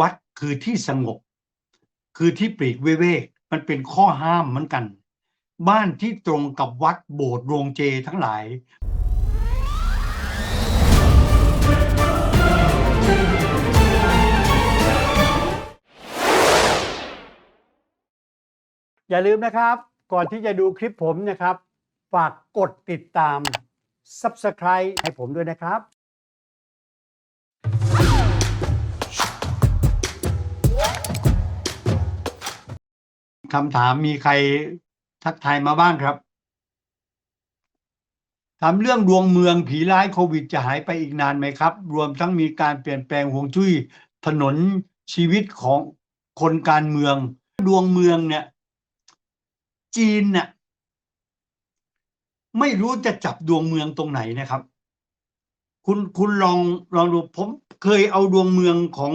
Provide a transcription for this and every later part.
วัดคือที่สงบ คือที่ปลีกวิเวกมันเป็นข้อห้ามเหมือนกัน บ้านที่ตรงกับวัดโบสถ์โรงเจทั้งหลาย อย่าลืมนะครับ ก่อนที่จะดูคลิปผมนะครับ ฝากกดติดตาม Subscribe ให้ผมด้วยนะครับ คำถามมีใครทักทายมาบ้างครับถามเรื่องดวงเมืองผีร้ายโควิดจะหายไปอีกนานไหมครับ รวมทั้งมีการเปลี่ยนแปลงห่วงจุ้ยถนนชีวิตของคนการเมือง ดวงเมืองเนี่ย จีนเนี่ยไม่รู้จะจับดวงเมืองตรงไหนนะครับ คุณคุณลองลองดูผมเคยเอาดวงเมืองของ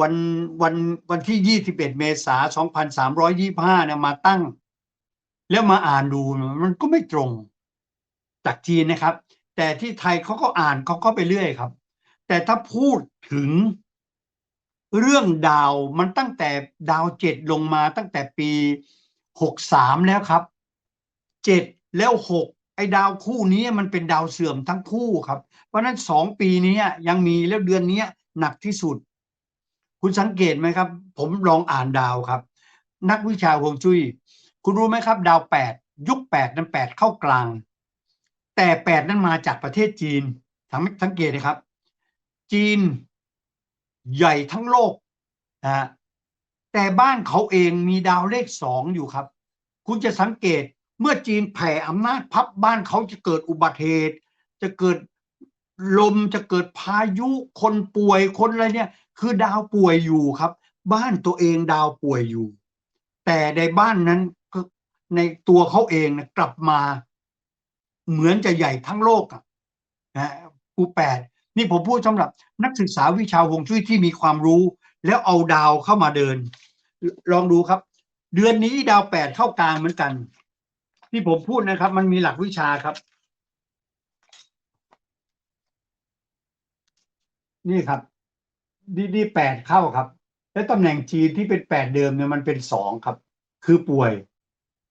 วันวันวันที่ 21 เมษายน 2325เนี่ยมาตั้ง แล้วมาอ่านดูมันก็ไม่ตรงจากจีนนะครับ แต่ที่ไทยเขาก็อ่านเขาก็ไปเรื่อยครับ แต่ถ้าพูดถึงเรื่องดาวมันตั้งแต่ดาวเจ็ดลงมาตั้งแต่ปี 63 แล้วครับเจ็ดแล้วหกไอ้ดาวคู่นี้มันเป็นดาวเสื่อมทั้งคู่ครับ เพราะฉะนั้นสองปีนี้ยังมีแล้วเดือนนี้หนักที่สุด คุณสังเกตไหมครับ ผมลองอ่านดาวครับ นักวิชาฮวงจุ้ยคุณรู้ไหมครับ ดาวแปดยุคแปดนั้นแปดเข้ากลาง แต่แปดนั้นมาจากประเทศจีนสังสังเกตนะครับ จีนใหญ่ทั้งโลกนะแต่บ้านเขาเองมีดาวเลขสองอยู่ครับ คุณจะสังเกตเมื่อจีนแผ่อำนาจพับบ้านเขาจะเกิดอุบัติเหตุ จะเกิด ลมจะเกิดพายุคนป่วยคนอะไรเนี่ย คือดาวป่วยอยู่ครับ บ้านตัวเองดาวป่วยอยู่ แต่ในบ้านนั้นในตัวเขาเองนะกลับมา เหมือนจะใหญ่ทั้งโลกอะนะปูแปดนี่ผมพูดสำหรับนักศึกษาวิชาวงจุ้ยที่มีความรู้ แล้วเอาดาวเข้ามาเดิน ลองดูครับ เดือนนี้ดาวแปดเข้ากลางเหมือนกัน ที่ผมพูดนะครับ มันมีหลักวิชาครับ นี่ครับดีดีแปดเข้าครับ และตำแหน่งจีนที่เป็นแปดเดิมเนี่ยมันเป็นสองครับ คือป่วย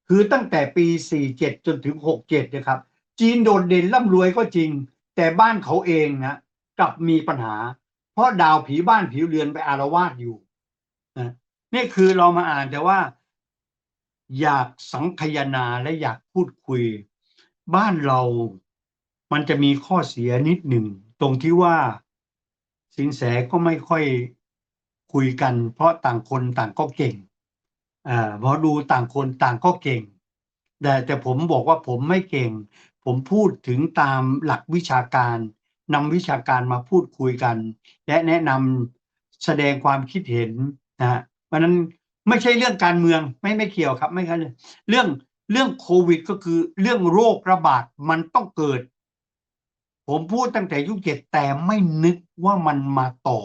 คือตั้งแต่ปีสี่เจ็ดจนถึงหกเจ็ดนะครับ จีนโดดเด่นร่ำรวยก็จริง แต่บ้านเขาเองนะกลับมีปัญหา เพราะดาวผีบ้านผีเรือนไปอารวาสอยู่นะนี่คือเรามาอ่านแต่ว่า อยากสังคายนาและอยากพูดคุย บ้านเรามันจะมีข้อเสียนิดหนึ่ง ตรงที่ว่า สินแสก็ไม่ค่อยคุยกัน เพราะต่างคนต่างก็เก่งอ่าพอดูต่างคนต่างก็เก่ง แต่แต่ผมบอกว่าผมไม่เก่ง ผมพูดถึงตามหลักวิชาการนำวิชาการมาพูดคุยกัน และแนะนำแสดงความคิดเห็นนะฮะเพราะนั้นไม่ใช่เรื่องการเมืองไม่ไม่เกี่ยวครับไม่ใช่เรื่องเรื่องโควิดก็คือเรื่องโรคระบาดมันต้องเกิด ผมพูดตั้งแต่ยุคเจ็ดแต่ไม่นึกว่ามันมาต่อ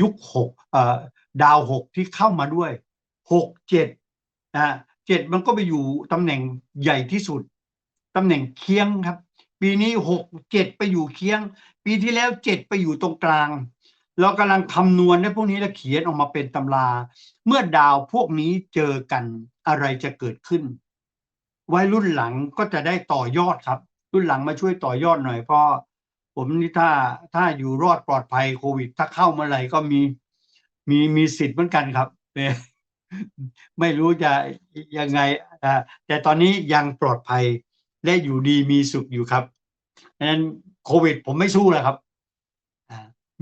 ยุคหกดาวหกที่เข้ามาด้วยหกเจ็ดนะเจ็ดมันก็ไปอยู่ตำแหน่งใหญ่ที่สุดตำแหน่งเคียงครับ ปีนี้หกเจ็ดไปอยู่เคียง ปีที่แล้วเจ็ดไปอยู่ตรงกลาง เรากำลังคำนวณในพวกนี้แล้วเขียนออกมาเป็นตำรา เมื่อดาวพวกนี้เจอกันอะไรจะเกิดขึ้น ไว้รุ่นหลังก็จะได้ต่อยอดครับ รุ่นหลังมาช่วยต่อยอดหน่อยเพราะ ผมนี่ถ้าถ้าอยู่รอดปลอดภัยโควิด ถ้าเข้าเมื่อไหร่ก็มีมีมีสิทธิ์เหมือนกันครับเนี่ยไม่รู้จะยังไงแต่ตอนนี้ยังปลอดภัยและอยู่ดีมีสุขอยู่ครับดังนั้นโควิด ผมไม่สู้แล้วครับ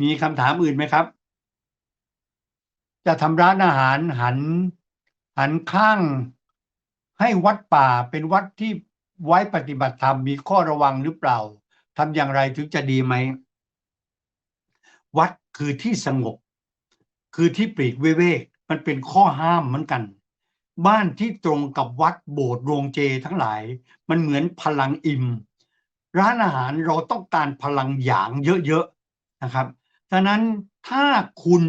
มีคำถามอื่นไหมครับ จะทำร้านอาหารหัน หันข้างให้วัดป่าเป็นวัดที่ไว้ปฏิบัติธรรมมีข้อระวังหรือเปล่า ทำอย่างไรถึงจะดีไหม วัดคือที่สงบ คือที่ปลีกเวกมันเป็นข้อห้ามเหมือนกัน บ้านที่ตรงกับวัดโบสถ์โรงเจทั้งหลาย มันเหมือนพลังอิ่ม ร้านอาหารเราต้องการพลังหยางเยอะๆนะครับฉะนั้นถ้าคุณ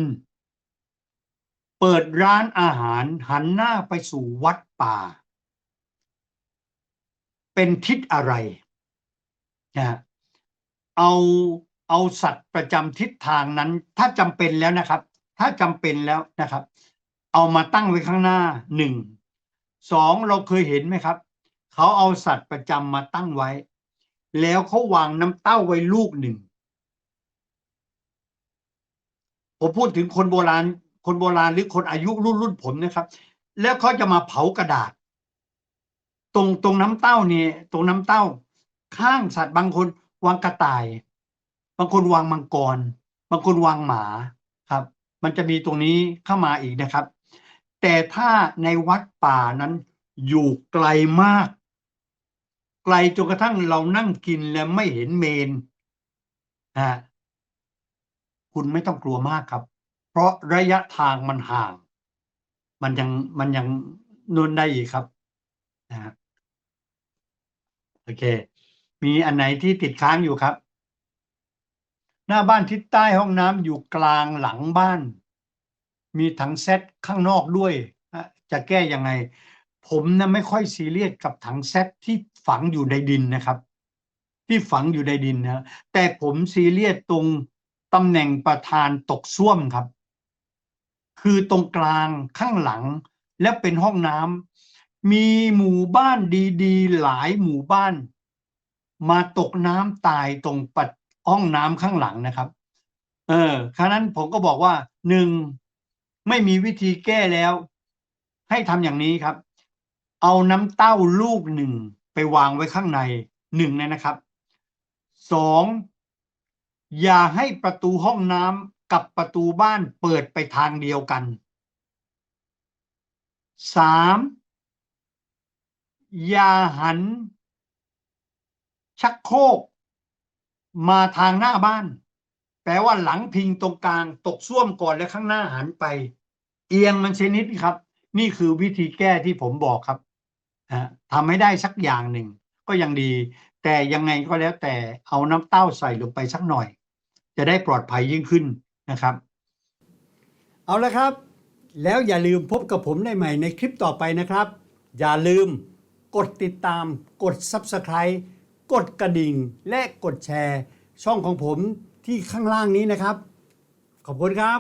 เปิดร้านอาหารหันหน้าไปสู่วัดป่า เป็นทิศอะไรนะ เอาเอาสัตว์ประจำทิศทางนั้น ถ้าจำเป็นแล้วนะครับ ถ้าจำเป็นแล้วนะครับ เอามาตั้งไว้ข้างหน้าหนึ่งสองเราเคยเห็นไหมครับเขาเอาสัตว์ประจำมาตั้งไว้ แล้วเขาวางน้ำเต้าไว้ลูกหนึ่งผมพูดถึงคนโบราณ คนโบราณหรือคนอายุรุ่นรุ่นผมนะครับ แล้วเขาจะมาเผากระดาษ ตรงตรงน้ำเต้าเนี่ยตรงน้ำเต้า ข้างสัตว์บางคน วางกระต่าย บางคนวางมังกร บางคนวางหมาครับ มันจะมีตรงนี้เข้ามาอีกนะครับ แต่ถ้าในวัดป่านั้นอยู่ไกลมาก ไกลจนกระทั่งเรานั่งกินแล้วไม่เห็นเมนนะฮะคุณไม่ต้องกลัวมากครับ เพราะระยะทางมันห่าง มันยังมันยังนุนได้อีกครับนะฮะโอเค มีอันไหนที่ติดค้างอยู่ครับ หน้าบ้านทิศใต้ห้องน้ำอยู่กลางหลังบ้าน มีถังเซตข้างนอกด้วย จะแก้ยังไง ผมนะไม่ค่อยซีเรียสกับถังเซตที่ฝังอยู่ในดินนะครับ ที่ฝังอยู่ในดินนะแต่ผมซีเรียสตรงตำแหน่งประธานตกส้วมครับ คือตรงกลางข้างหลังและเป็นห้องน้ำมีหมู่บ้านดีๆ หลายหมู่บ้าน มาตกน้ำตายตรงปัดห้องน้ำข้างหลังนะครับ เออครั้นั้นผมก็บอกว่าหนึ่งไม่มีวิธีแก้แล้ว ให้ทำอย่างนี้ครับ เอาน้ำเต้าลูกหนึ่งไปวางไว้ข้างในหนึ่งเลยนะครับสองอย่าให้ประตูห้องน้ำกับประตูบ้านเปิดไปทางเดียวกันสามอย่าหัน ชักโครกมาทางหน้าบ้าน แปลว่าหลังพิงตรงกลาง ตกส้วมก่อนแล้วข้างหน้าหันไป เอียงมันชนิดครับ นี่คือวิธีแก้ที่ผมบอกครับอ่าทำให้ได้สักอย่างหนึ่ง ก็ยังดี แต่ยังไงก็แล้วแต่เอาน้ำเต้าใส่ลงไปสักหน่อย จะได้ปลอดภัยยิ่งขึ้นนะครับ เอาละครับ แล้วอย่าลืมพบกับผมได้ใหม่ในคลิปต่อไปนะครับ อย่าลืมกดติดตามกด Subscribe กดกระดิ่งและกดแชร์ ช่องของผมที่ข้างล่างนี้นะครับ ขอบคุณครับ